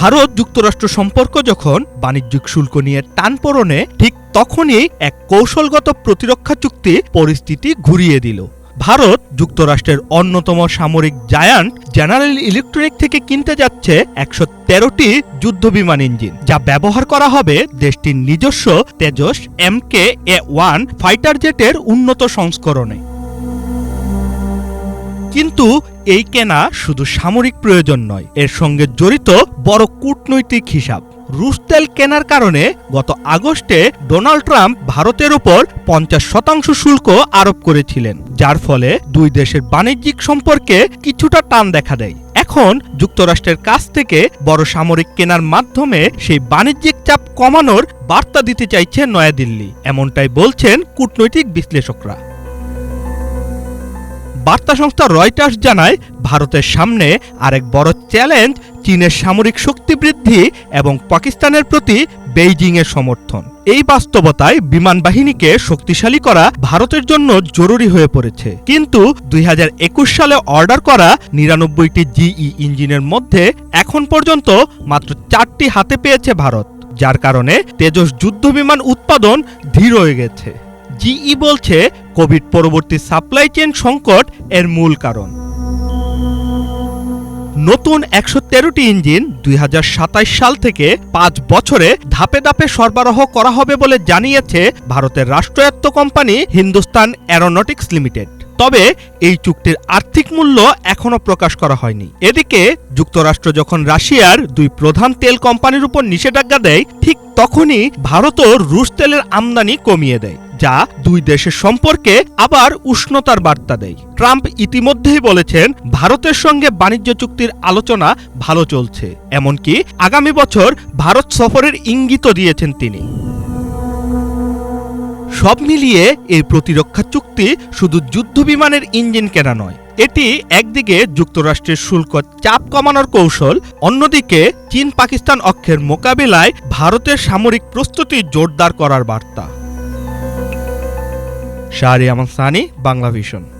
ভারত যুক্তরাষ্ট্র সম্পর্ক যখন বাণিজ্যিক শুল্ক নিয়ে টান পড়নে ঠিক তখনই এক কৌশলগত প্রতিরক্ষা চুক্তি পরিস্থিতি ঘুরিয়ে দিল। ভারত যুক্তরাষ্ট্রের অন্যতম সামরিক জায়ান্ট জেনারেল ইলেকট্রনিক থেকে কিনতে যাচ্ছে একশো তেরোটি যুদ্ধবিমান ইঞ্জিন, যা ব্যবহার করা হবে দেশটির নিজস্ব তেজস এম কে এ ওয়ান ফাইটার জেটের উন্নত সংস্করণে। কিন্তু এই কেনা শুধু সামরিক প্রয়োজন নয়, এর সঙ্গে জড়িত বড় কূটনৈতিক হিসাব। রুশ তেল কেনার কারণে গত আগস্টে ডোনাল্ড ট্রাম্প ভারতের ওপর পঞ্চাশ শতাংশ শুল্ক আরোপ করেছিলেন, যার ফলে দুই দেশের বাণিজ্যিক সম্পর্কে কিছুটা টান দেখা দেয়। এখন যুক্তরাষ্ট্রের কাছ থেকে বড় সামরিক কেনার মাধ্যমে সেই বাণিজ্যিক চাপ কমানোর বার্তা দিতে চাইছে নয়াদিল্লি, এমনটাই বলছেন কূটনৈতিক বিশ্লেষকরা। বার্তা সংস্থা রয়টার্স জানায়, ভারতের সামনে আরেক বড় চ্যালেঞ্জ চীনের সামরিক শক্তি বৃদ্ধি এবং পাকিস্তানের প্রতি বেইজিংয়ের সমর্থন। এই বাস্তবতায় বিমান বাহিনীকে শক্তিশালী করা ভারতের জন্য জরুরি হয়ে পড়েছে। কিন্তু দুই হাজার একুশ সালে অর্ডার করা নিরানব্বইটি জিই ইঞ্জিনের মধ্যে এখন পর্যন্ত মাত্র চারটি হাতে পেয়েছে ভারত, যার কারণে তেজস যুদ্ধবিমান উৎপাদন ধীর হয়ে গেছে। জিই বলছে, কোভিড পরবর্তী সাপ্লাই চেন সংকট এর মূল কারণ। নতুন একশো তেরোটি ইঞ্জিন দুই সাল থেকে পাঁচ বছরে ধাপে ধাপে সরবরাহ করা হবে বলে জানিয়েছে ভারতের রাষ্ট্রায়ত্ত কোম্পানি হিন্দুস্তান অ্যারোনটিক্স লিমিটেড। তবে এই চুক্তির আর্থিক মূল্য এখনও প্রকাশ করা হয়নি। এদিকে যুক্তরাষ্ট্র যখন রাশিয়ার দুই প্রধান তেল কোম্পানির উপর নিষেধাজ্ঞা দেয়, ঠিক তখনই ভারতও রুশ তেলের আমদানি কমিয়ে দেয়। যা দুই দেশের সম্পর্কে আবার উষ্ণতার বার্তা দেয়। ট্রাম্প ইতিমধ্যেই বলেছেন, ভারতের সঙ্গে বাণিজ্য চুক্তির আলোচনা ভালো চলছে। এমনকি আগামী বছর ভারত সফরের ইঙ্গিতও দিয়েছেন তিনি। সব মিলিয়ে এই প্রতিরক্ষা চুক্তি শুধু যুদ্ধবিমানের ইঞ্জিন কেনা নয়, এটি একদিকে যুক্তরাষ্ট্রের শুল্ক চাপ কমানোর কৌশল, অন্যদিকে চীন পাকিস্তান অক্ষের মোকাবিলায় ভারতের সামরিক প্রস্তুতি জোরদার করার বার্তা। শাহরিয়ামান সানি বাংলা ভিশন।